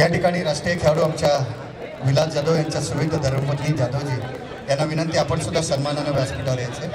या ठिकाणी राष्ट्रीय खेळाडू आमच्या विलास जाधव यांच्या सुविध धर्मपत्नी जाधवजी यांना विनंती आपण सुद्धा सन्मानानं व्यासपीठावर यायचे.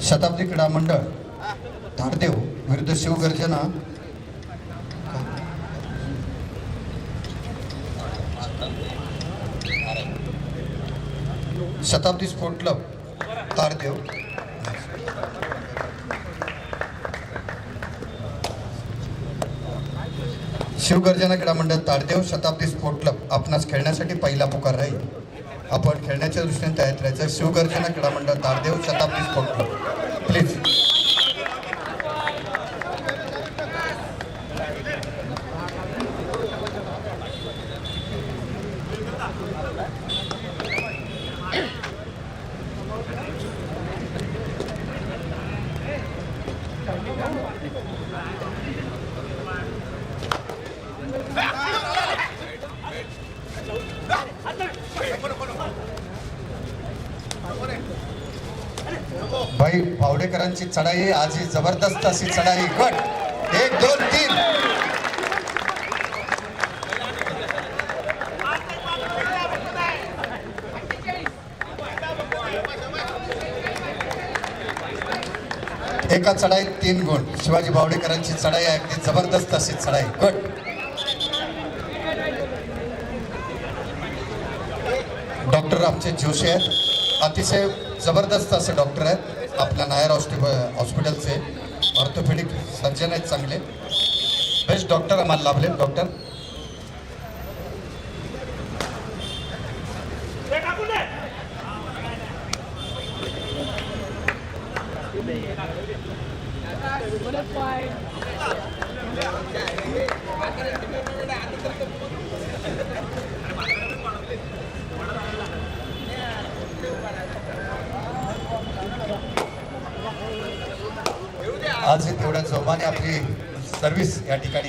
शताब्दी क्रीडा मंडळ धारदेव विरुद्ध शिवगर्जना शताब्दी स्पोर्ट क्लब तारदेव शिवगर्जना क्रीडा मंडळ तारदेव शताब्दी स्पोर्ट क्लब आपणास खेळण्यासाठी पहिला पुकार राहील. आपण खेळण्याच्या दृष्टीने तयार राहायचं. शिवगर्जना क्रीडा मंडळ Tardeo Shatabdi sport club please भावडेकरांची चढाई आज ही जबरदस्त अशी चढाई. गट एक दोन तीन. एका चढाईत तीन गुण. शिवाजी भावडेकरांची चढाई आहे. अगदी जबरदस्त अशी चढाई. गट. डॉक्टर आमचे जोशी आहेत. अतिशय जबरदस्त असे डॉक्टर आहेत. आपल्या नायर हॉस्पिटल हॉस्पिटलचे ऑर्थोपेडिक सर्जन आहेत चांगले. बेस्ट डॉक्टर आम्हाला लाभले डॉक्टर आज हे तेवढ्या जोमाने आपली सर्व्हिस या ठिकाणी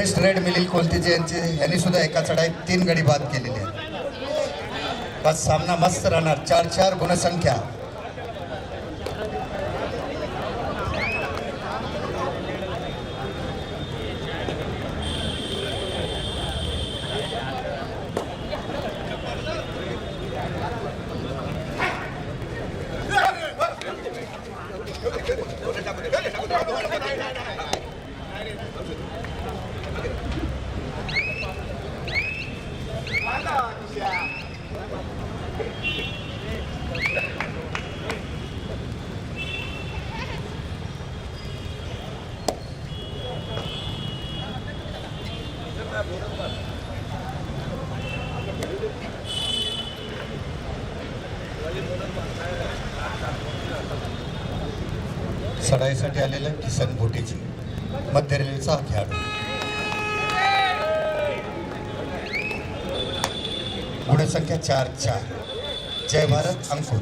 बेस्ट रेड मिलिल कोलतीचे यांचे. यांनी सुद्धा एका चढाईत तीन गडी बाद केलेले आहेत. बस सामना मस्त राहणार. चार चार गुणसंख्या. सडाईसाठी आलेलं किसन बोटीची. मध्य रेल्वेचा खेळाडू. गुणसंख्या चार चार. जय भारत अंकुर.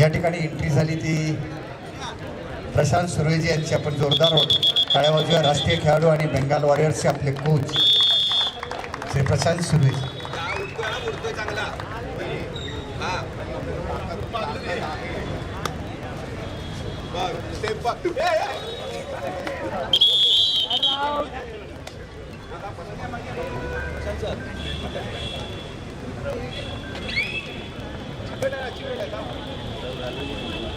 या ठिकाणी एंट्री झाली ती प्रशांत सुरेजी यांची. आपण जोरदार टाळ्या वाजूया. राष्ट्रीय खेळाडू आणि बेंगाल वॉरियर्सचे आपले कोच श्री प्रशांत सुरेजी tembak. Eh, eh. Saya nak cuba nak tahu.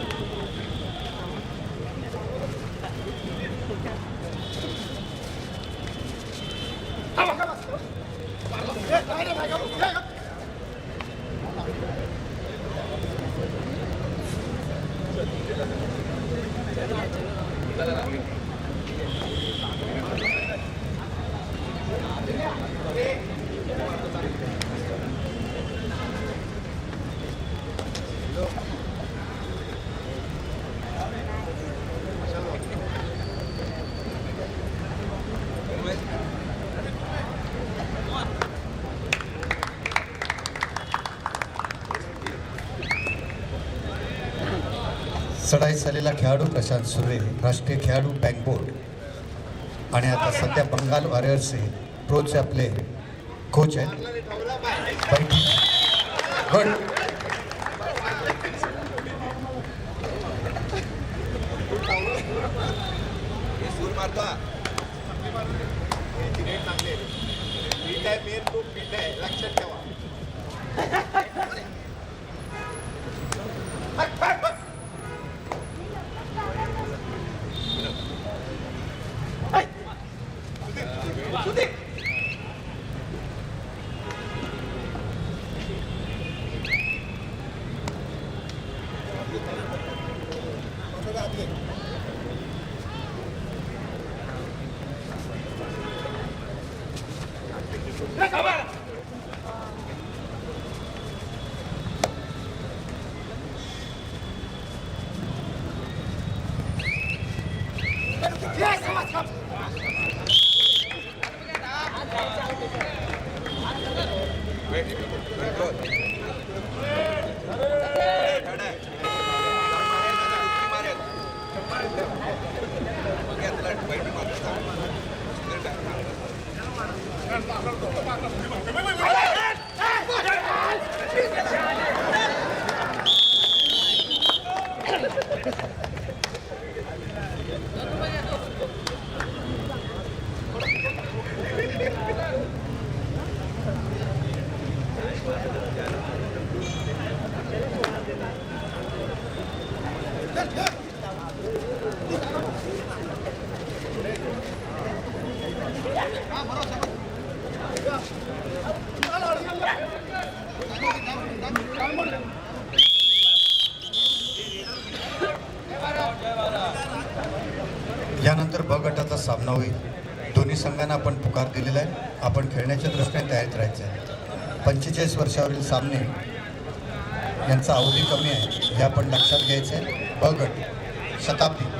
चढाई झालेला खेळाडू प्रशांत सुर्वे राष्ट्रीय खेळाडू बँक बोर्ड. आणि आता सध्या बंगाल वॉरियर्सचे प्रोचे आपले कोच आहेत. पण गुड लक्षात ठेवा यानंतर ब गटाचा सामना होईल. दोन्ही संघांना आपण पुकार दिलेला आहे. आपण खेळण्याच्या दृष्टीने तयारीत राहायचं आहे. पंचेचाळीस वर्षावरील सामने यांचा अवधी कमी आहे. हे आपण लक्षात घ्यायचं आहे. ब गट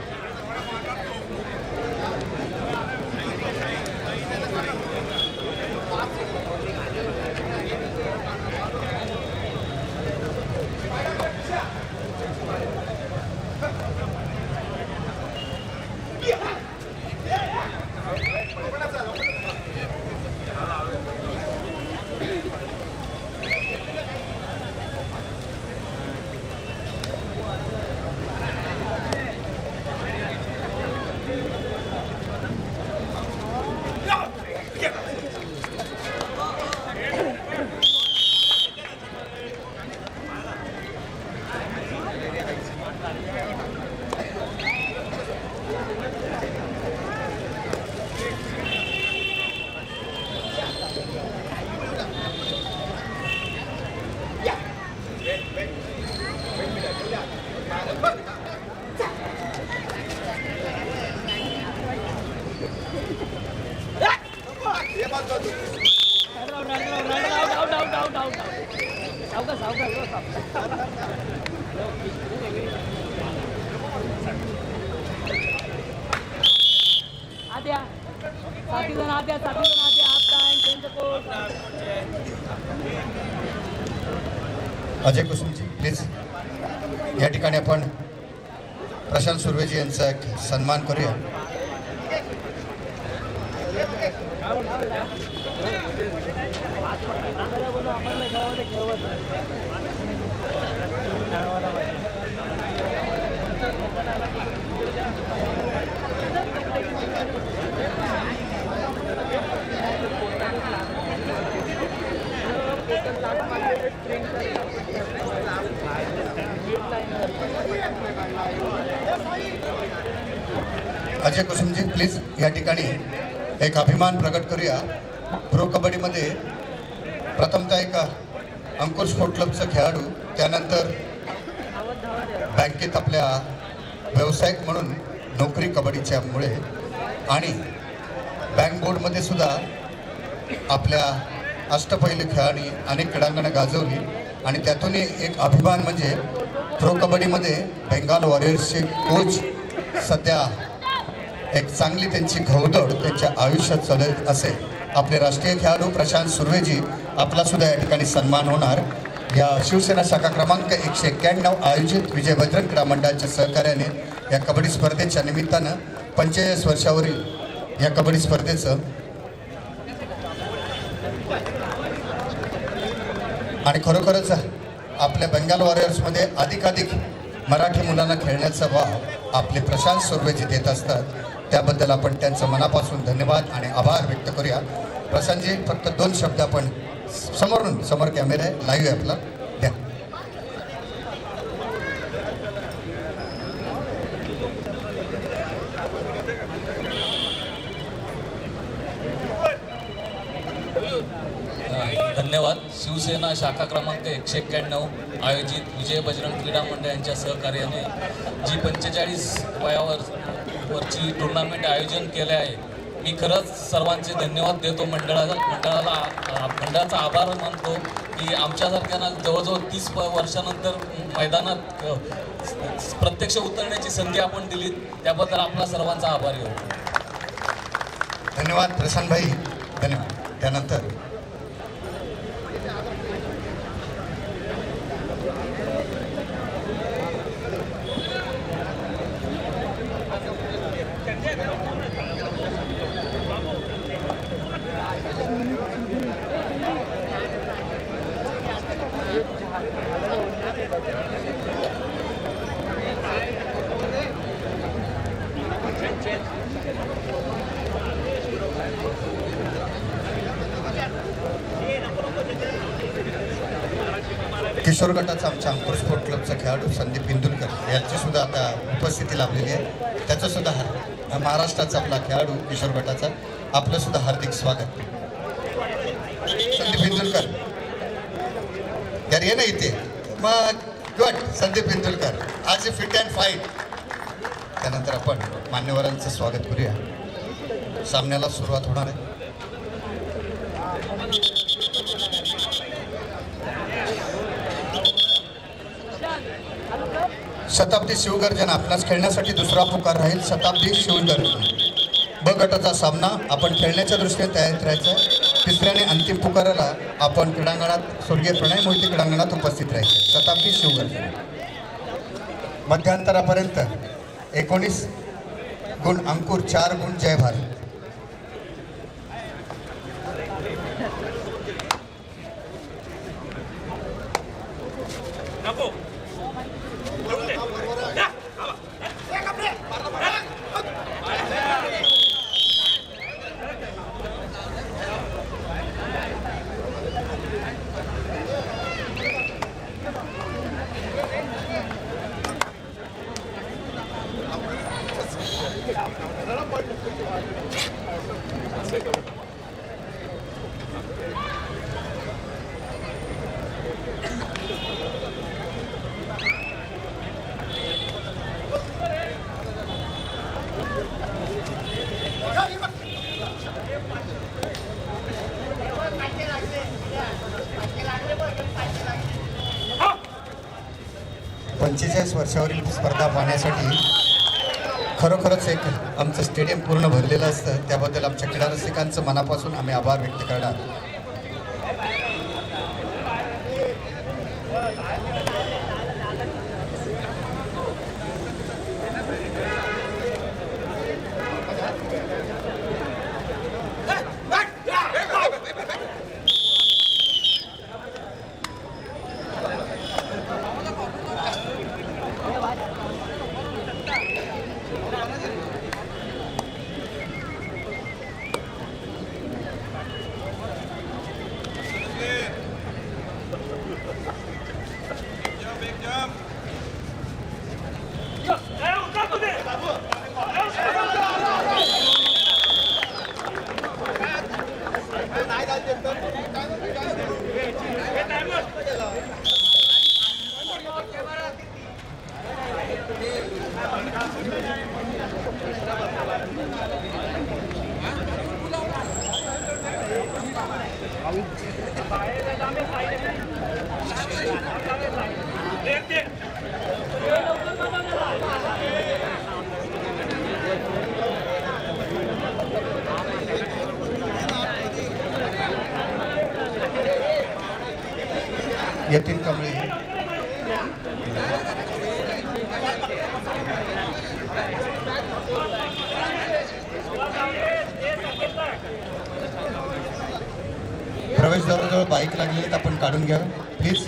आत्या साथी जण आत्या अजय कुसुमजी प्लीज या ठिकाणी आपण प्रशांत सुर्वेजी यांचा एक सन्मान करूया. अजय कुसुमजी प्लीज या ठिकाणी एक अभिमान प्रकट करूया. प्रो कबड्डीमध्ये प्रथमतः एक अंकुर स्पोर्ट क्लबचा खेळाडू त्यानंतर बँकेत आपल्या व्यावसायिक म्हणून नोकरी कबड्डीच्यामुळे आणि बँक बोर्डमध्ये सुद्धा आपल्या अष्टपैलू खेळाडू अनेक क्रीडांगणं गाजवली. आणि त्यातूनही एक अभिमान म्हणजे प्रो कबड्डीमध्ये बेंगाल वॉरियर्सचे कोच सध्या एक चांगली त्यांची घौदड त्यांच्या आयुष्यात चालत असेल आपले राष्ट्रीय खेळाडू प्रशांत सुर्वेजी आपला सुद्धा या ठिकाणी सन्मान होणार. या शिवसेना शाखा क्रमांक एकशे एक्क्याण्णव आयोजित विजय बजरंग क्रीडा मंडळाच्या सहकार्याने या कबड्डी स्पर्धेच्या निमित्तानं पंचेचाळीस वर्षावरील या कबड्डी स्पर्धेचं आणि खरोखरच आपल्या बंगाल वॉरियर्समध्ये अधिकाधिक मराठी मुलांना खेळण्याचा वाव आपले प्रशांत सुर्वेजी देत असतात त्याबद्दल आपण त्यांचं मनापासून धन्यवाद आणि आभार व्यक्त करूया. प्रशांतजी फक्त दोन शब्द आपण समोरून समोर कॅमेरा आहे लाईव्ह आहे आपला. द्या धन्यवाद. शिवसेना शाखा क्रमांक एकशे एक्क्याण्णव आयोजित विजय बजरंग क्रीडा मंडळ यांच्या सहकार्याने जी पंचेचाळीस वयावर वरची टुर्नामेंट आयोजन केले आहे. मी खरंच सर्वांचे धन्यवाद देतो मंडळाला मंडळाला मंडळाचा आभार मानतो की आमच्यासारख्यांना जवळजवळ तीस प वर्षानंतर मैदानात प्रत्यक्ष उतरण्याची संधी आपण दिली. त्याबद्दल आपला सर्वांचा आभारी होतो धन्यवाद प्रशांत भाई धन्यवाद. त्यानंतर किशोर गटाचा आमच्या अंकुर स्पोर्ट क्लबचा खेळाडू संदीप इंदुलकर याचीसुद्धा आता उपस्थिती लाभलेली आहे. त्याचंसुद्धा हार महाराष्ट्राचा आपला खेळाडू किशोर गटाचा आपलंसुद्धा हार्दिक स्वागत. संदीप इंदुलकर यार ये ना इथे. मग गट संदीप इंदुलकर आज ए फिट अँड फाईट त्यानंतर आपण मान्यवरांचं स्वागत करूया. सामन्याला सुरुवात होणार आहे. शताब्दी शिवगर्जन आपणास खेळण्यासाठी दुसरा पुकार राहील. शताब्दी शिवगर्जन. ब गटाचा सामना आपण खेळण्याच्या दृष्टीने तयार राहायचं तिसऱ्याने अंतिम पुकाराला आपण क्रीडांगणात स्वर्गीय प्रणय मोहिती क्रीडांगणात उपस्थित राहायचं. शताब्दी शिवगर्जन. मध्यांतरापर्यंत एकोणीस गुण अंकुर चार गुण जय भारत. स्पर्धा पाहण्यासाठी खरोखरच एक आमचं स्टेडियम पूर्ण भरलेलं असतं. त्याबद्दल आमच्या क्रीडारसिकांचं मनापासून आम्ही आभार व्यक्त करणार यतीन कमळे प्रवेशद्वाराजवळ बाईक लागली आहेत आपण काढून घ्या. प्लीज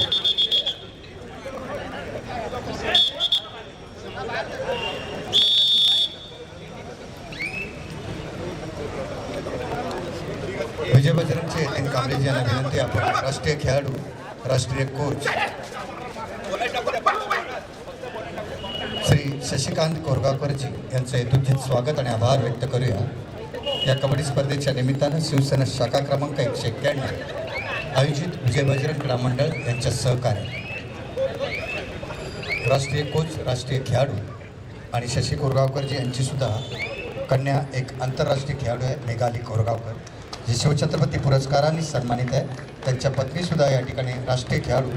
विजय बजरंगचे यतीन कांबळेजी यांना विनंती आहे, आपण राष्ट्रीय खेळाडू राष्ट्रीय कोच. श्री शशिकांत कोरगावकरजी यांचं हेतुचित स्वागत आणि आभार व्यक्त करूया. या कबड्डी स्पर्धेच्या निमित्तानं शिवसेना शाखा क्रमांक एकशे एक्क्याण्णव आयोजित विजय बजरंग क्रीडा मंडळ यांच्या सहकार्य राष्ट्रीय कोच राष्ट्रीय खेळाडू आणि शशी कोरगावकरजी यांची सुद्धा कन्या एक आंतरराष्ट्रीय खेळाडू आहे मेघाली कोरगावकर जे शिवछत्रपती पुरस्कारांनी सन्मानित आहे. त्यांच्या पत्नीसुद्धा या ठिकाणी राष्ट्रीय खेळाडू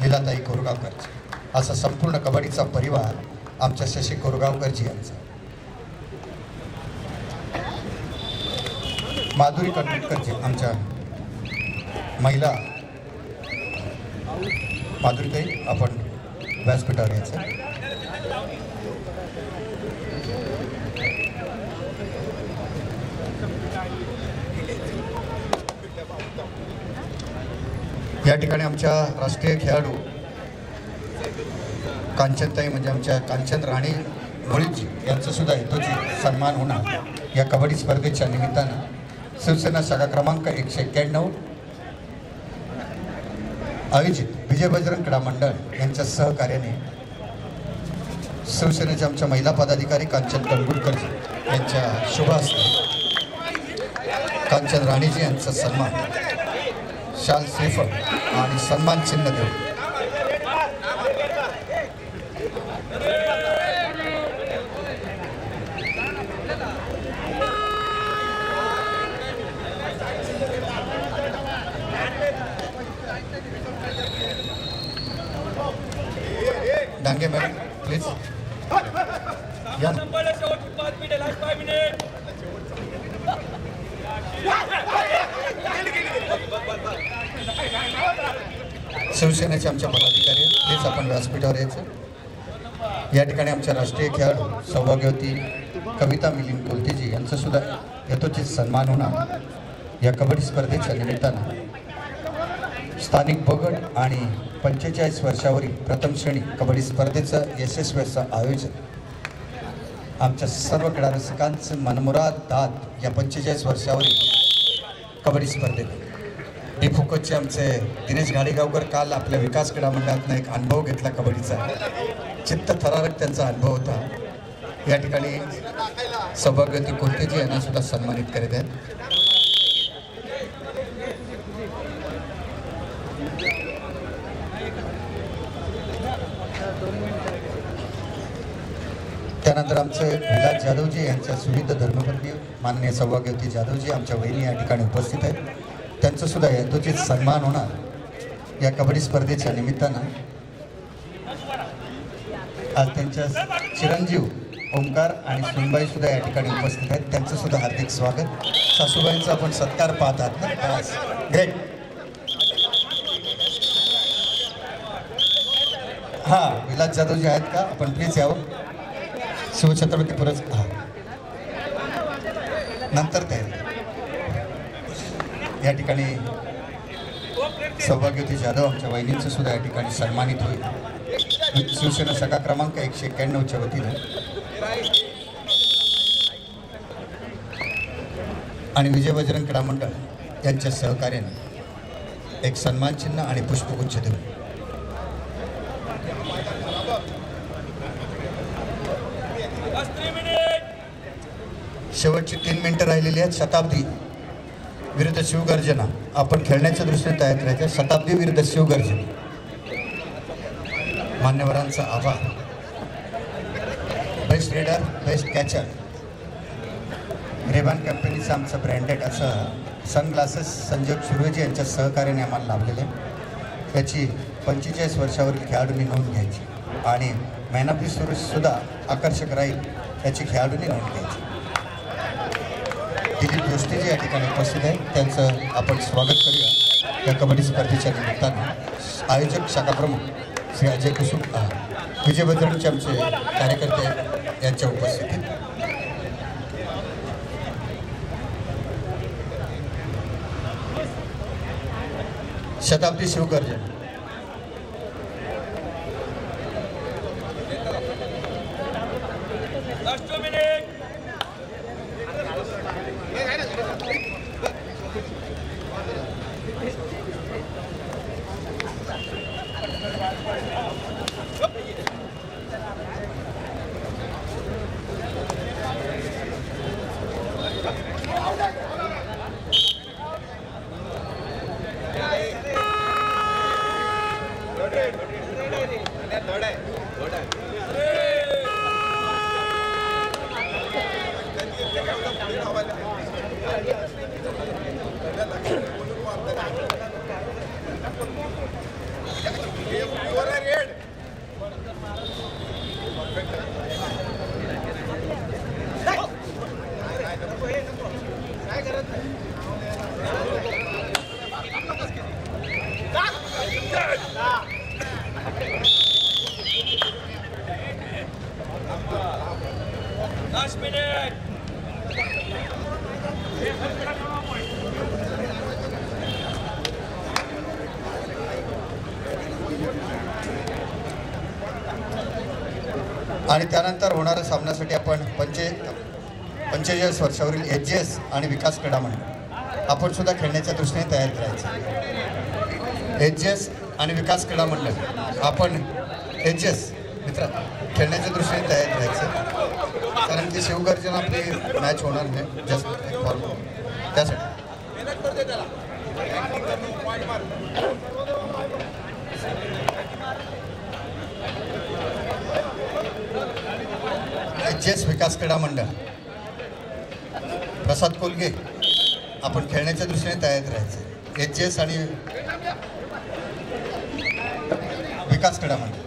लीलाताई कोरगावकरची. असा संपूर्ण कबड्डीचा परिवार आमच्या शशी कोरगावकरजी यांचा. माधुरी कटकरजी आमच्या महिला. माधुरीताई आपण व्यासपीठावर यायचं. या ठिकाणी आमच्या राष्ट्रीय खेळाडू कांचनताई म्हणजे आमच्या कांचन राणी मुळीजी यांचंसुद्धा हेतूची सन्मान होणार या कबड्डी स्पर्धेच्या निमित्तानं शिवसेना शाखा क्रमांक एकशे एक्क्याण्णव आयोजित विजय बजरंग क्रीडा मंडळ यांच्या सहकार्याने शिवसेनेच्या आमच्या महिला पदाधिकारी कांचन कंगुरकर यांच्या शुभ कांचन राणीजी यांचा सन्मान. शाल श्रीफळ आणि सन्मान चिन्ह देऊ. डांगे मॅडम प्लीज या शिवसेनेचे आमच्या पदाधिकारी आहेत. तेच आपण व्यासपीठावर यायचं. या ठिकाणी आमच्या राष्ट्रीय खेळाडू सौभाग्यवती कविता मिलिंद कोलतेजी यांचंसुद्धा यथोचित सन्मान होणार. या कबड्डी स्पर्धेच्या निमित्तानं स्थानिक बगड आणि पंचेचाळीस वर्षावरील प्रथम श्रेणी कबड्डी स्पर्धेचं यशस्वी असं आयोजन. आमच्या सर्व क्रीडारसिकांचं मनमुराद दाद या पंचेचाळीस वर्षावरील कबड्डी स्पर्धेत हे फुकटचे आमचे दिनेश घाडेगावकर काल आपल्या विकास क्रीडा मंडळातनं एक अनुभव घेतला कबड्डीचा. चित्त थरारक त्यांचा अनुभव होता. या ठिकाणी सभागती कोलतेजी यांना सुद्धा सन्मानित करीत आहेत. त्यानंतर आमचे विलास जाधवजी यांच्या सुविध धर्मपत्नी माननीय सौभाग्यवती जाधवजी आमच्या वहिनी या ठिकाणी उपस्थित आहेत. त्यांचं सुद्धा यथोचित सन्मान होणार या कबड्डी स्पर्धेच्या निमित्तानं. आज त्यांच्या चिरंजीव ओंकार आणि सुनबाई सुद्धा या ठिकाणी उपस्थित आहेत. त्यांचं सुद्धा हार्दिक स्वागत. सासूबाईंचा आपण सत्कार पाहत आहात ना? ग्रेट हां विलास जाधव जे आहेत का? आपण प्लीज यावं. शिवछत्रपती पुरस्कार. नंतर ते. या ठिकाणी सौभाग्यवती जाधव आमच्या वहिनींचं सुद्धा या ठिकाणी सन्मानित होईल. शिवसेना सखा क्रमांक एकशे एक्क्याण्णवच्या वतीनं. आणि विजय बजरंग क्रीडा मंडळ यांच्या सहकार्याने एक सन्मान चिन्ह आणि पुष्पगुच्छ देऊ शेवटची तीन मिनिटं राहिलेली आहेत. शताब्दी विरुद्ध शिवगर्जना. आपण खेळण्याच्या दृष्टीने तयार करायचं शताब्दी विरुद्ध शिवगर्जना. मान्यवरांचा आभार. Best raider best catcher Ray Ban कंपनीचं आमचं ब्रँडेड असं सनग्लासेस संजय सुरवेजी यांच्या सहकार्याने आम्हाला लाभलेलं. आहे त्याची पंचेचाळीस वर्षावरील खेळाडूंनी नोंद घ्यायची. आणि मॅन ऑफ दी सुद्धा आकर्षक राहील याची खेळाडूंनी नोंद घ्यायची. दिलीप जोष्टे जे या ठिकाणी उपस्थित आहेत. त्यांचं आपण स्वागत करूया. या कबड्डी स्पर्धेच्या निमित्तानं आयोजक शाखाप्रमुख श्री अजय कुसुम अ, विजय आमचे कार्यकर्ते यांच्या उपस्थितीत. शताब्दी शिवगर्जन. आणि त्यानंतर होणाऱ्या सामन्यासाठी आपण पंचे पंचेचाळीस वर्षावरील एच जी एस आणि विकास क्रीडा मंडळ आपण सुद्धा खेळण्याच्या दृष्टीने तयार करायचं. एच जी एस आणि विकास क्रीडा मंडळ आपण एच जी एस मित्र खेळण्याच्या दृष्टीने तयार करायचं. कारण की शिवगर्जन आपली मॅच होणार नाही जस्ट फॉर त्यासाठी एच एस विकास क्रीडा मंडळ. प्रसाद कोलगे आपण खेळण्याच्या दृष्टीने तयार राहायचं. एच एस आणि विकास क्रीडा मंडळ.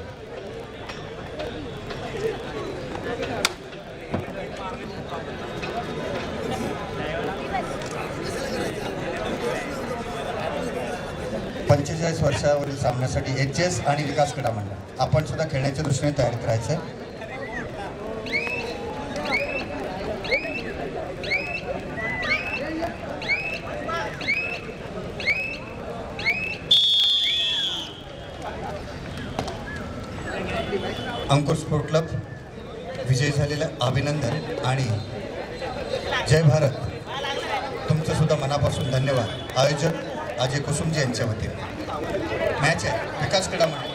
पंचेचाळीस वर्षावरील सामन्यासाठी एच एस आणि विकास क्रीडा मंडळ. आपण सुद्धा खेळण्याच्या दृष्टीने तयार करायचं अंकुर स्पोर्ट क्लब विजयी झालेलं अभिनंदन आणि जय भारत. तुमचं सुद्धा मनापासून धन्यवाद. आयोजक अजय कुसुमजी यांच्या वतीने. मॅच आहे. विकास क्रीडा मंडळ.